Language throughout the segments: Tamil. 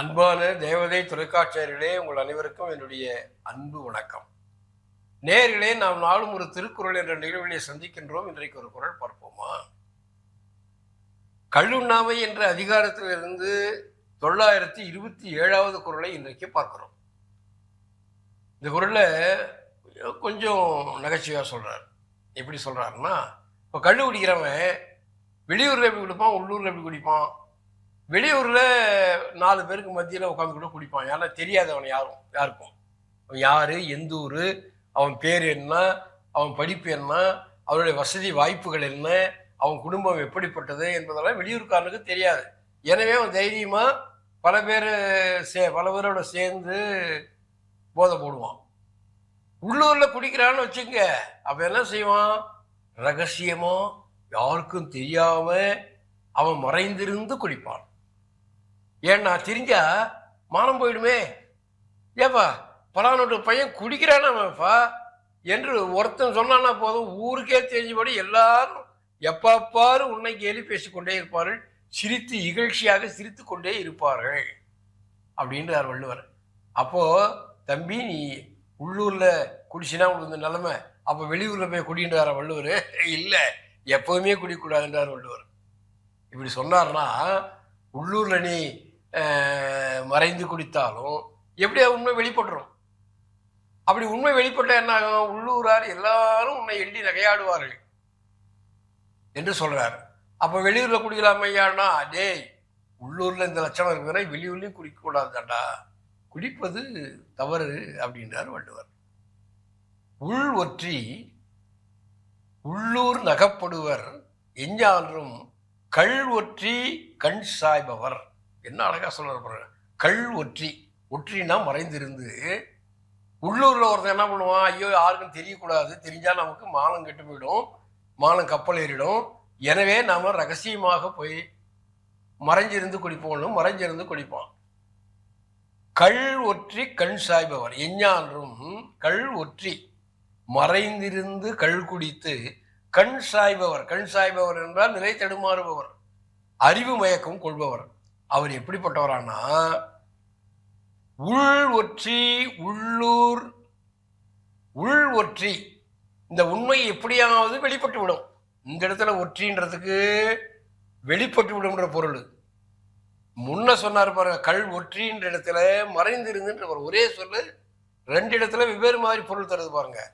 அன்பான தேவதை தொலைக்காட்சியர்களே உங்கள் அனைவருக்கும் என்னுடைய அன்பு வணக்கம். நேர்களே நாம் நாளும் ஒரு திருக்குறள் என்ற நிகழ்விலே சந்திக்கின்றோம். இன்றைக்கு ஒரு குரல் பார்ப்போமா? கல்லுண்ணாமை என்ற அதிகாரத்திலிருந்து தொள்ளாயிரத்தி இருபத்தி ஏழாவது குரலை இன்றைக்கு பார்க்கிறோம். இந்த குறளை கொஞ்சம் நகைச்சுவையாக சொல்கிறார் எப்படி சொல்கிறாருன்னா இப்போ கள்ளு குடிக்கிறவன் வெளியூரில் எப்படி குடிப்பான் உள்ளூரில் எப்படி குடிப்பான் வெளியூரில் நாலு பேருக்கு மத்தியில் உட்காந்து கூட குடிப்பான். ஏன்னா தெரியாதவன் யாரும் யாருக்கும். அவன் யார் எந்த ஊர் அவன் பேர் என்ன அவன் படிப்பு என்ன அவனுடைய வசதி வாய்ப்புகள் என்ன அவன் குடும்பம் எப்படிப்பட்டது என்பதெல்லாம் வெளியூர்காரனுக்கு தெரியாது. எனவே அவன் தைரியமாக பல பேர் சே பல பேரோட சேர்ந்து போதை போடுவான். உள்ளூரில் குடிக்கிறான்னு வச்சுங்க அப்போ என்ன செய்வான்? ரகசியமாக யாருக்கும் தெரியாமல் அவன் மறைந்திருந்து குடிப்பான். ஏன்னா தெரிஞ்சா மானம் போயிடுமே. ஏப்பா பலானோட்டு பையன் குடிக்கிறானாப்பா என்று ஒருத்தன் சொன்னானா போதும் ஊருக்கே தெரிஞ்சபடி எல்லாரும் எப்பப்பாரு உன்னை கேலி பேசிக்கொண்டே இருப்பார்கள் சிரித்து இகழ்ச்சியாக சிரித்து கொண்டே இருப்பார்கள் அப்படின்றார் வள்ளுவர். அப்போ தம்பி நீ உள்ளூர்ல குடிச்சினா உங்களுக்கு இந்த நிலைமை அப்போ வெளியூர்ல போய் குடின்றார வள்ளுவர்? இல்லை எப்பவுமே குடிக்கூடாதுன்றார் வள்ளுவர். இப்படி சொன்னார்னா உள்ளூர்ல நீ மறைந்து குடித்தாலும் எப்படியா உண்மை வெளிப்பட்டுரும்? அப்படி உண்மை வெளிப்பட்ட என்ன ஆகும்? உள்ளூரார் எல்லாரும் உன்னை எள்ளி நகையாடுவார்கள் என்று சொல்றார். அப்ப வெளியூர்ல குடிக்கலாம் ஐயானா டேய் உள்ளூர்ல இந்த லட்சணம் இருக்கிற வெளியூர்லயும் குடிக்க கூடாதுடா குடிப்பது தவறு அப்படின்றார் வள்ளுவர். உள் ஒற்றி உள்ளூர் நகப்படுவர் எஞ்சாலும் கள் ஒற்றி கண் சாய்பவர். என்ன அழகாக சொல்றாரு பாருங்க. கள் ஒற்றி. ஒற்றினா மறைந்திருந்து உள்ளூரில் ஒருத்தன் என்ன பண்ணுவான்? ஐயோ யாருக்கும் தெரியக்கூடாது. தெரிஞ்சால் நமக்கு மானம் கெட்டு போயிடும். மானம் கப்பல் ஏறிடும். எனவே நாம் ரகசியமாக போய் மறைஞ்சிருந்து குடிப்போம்னு மறைஞ்சிருந்து குடிப்பான் கள் ஒற்றி கண் சாய்பவர். எஞ்ஞான்றும் கள் ஒற்றி. மறைந்திருந்து கள் குடித்து கண் சாய்பவர். கண் சாய்பவர் என்றால் நிலை தடுமாறுபவர். அறிவு மயக்கம் கொள்பவர். அவர் எப்படிப்பட்டவரானா உள் ஒற்றி உள்ளூர் உள் ஒற்றி. இந்த உண்மை எப்படியாவது வெளிப்பட்டு விடும். இந்த இடத்துல ஒற்றின்றதுக்கு வெளிப்பட்டு விடும்ன்ற பொருள். முன்ன சொன்னார் பாருங்க கல் ஒற்றின்ற இடத்துல மறைந்திருந்துன்ற ஒரு ஒரே சொல்லு ரெண்டு இடத்துல வெவ்வேறு மாதிரி பொருள் தருது பாருங்க.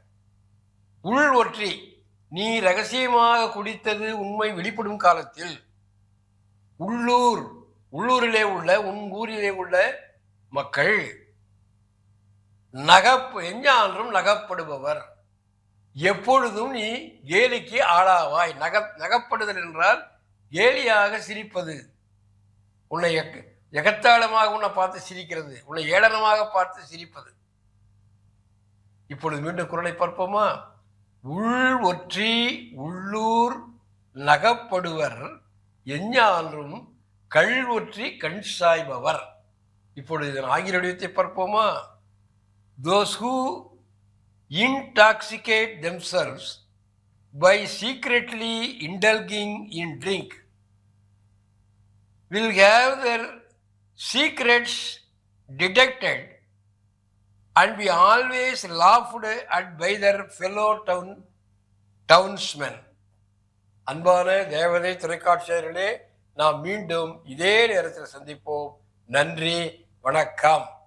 உள் ஒற்றி. நீ ரகசியமாக குடித்தது உண்மை வெளிப்படும் காலத்தில். உள்ளூர். உள்ளூரிலே உள்ள உன் ஊரிலே உள்ள மக்கள் நகப் எஞ்ஞான்றும் நகப்படுபவர். எப்பொழுதும் நீ கேலிக்கு ஆளாவாய். நக நகப்படுதல் என்றால் கேலியாக சிரிப்பது. உன்னை எக் எகத்தாளமாக உன்னை பார்த்து சிரிக்கிறது. உன்னை ஏளனமாக பார்த்து சிரிப்பது. இப்பொழுது மீண்டும் குரலை பார்ப்போமா? உள் ஒற்றி உள்ளூர் நகப்படுவர். எஞ்ஞான்றும் கள் ஒற்றி கண் சாய்பவர் இப்பொழுது இதன் ஆங்கில வடிவத்தை பார்ப்போமா those who intoxicate themselves by secretly indulging in drink will have their secrets detected and be always laughed at by their fellow town townsmen அன்பான தேவதை தொலைக்காட்சியர்களே நாம் மீண்டும் இதே நேரத்தில் சந்திப்போம். நன்றி வணக்கம்.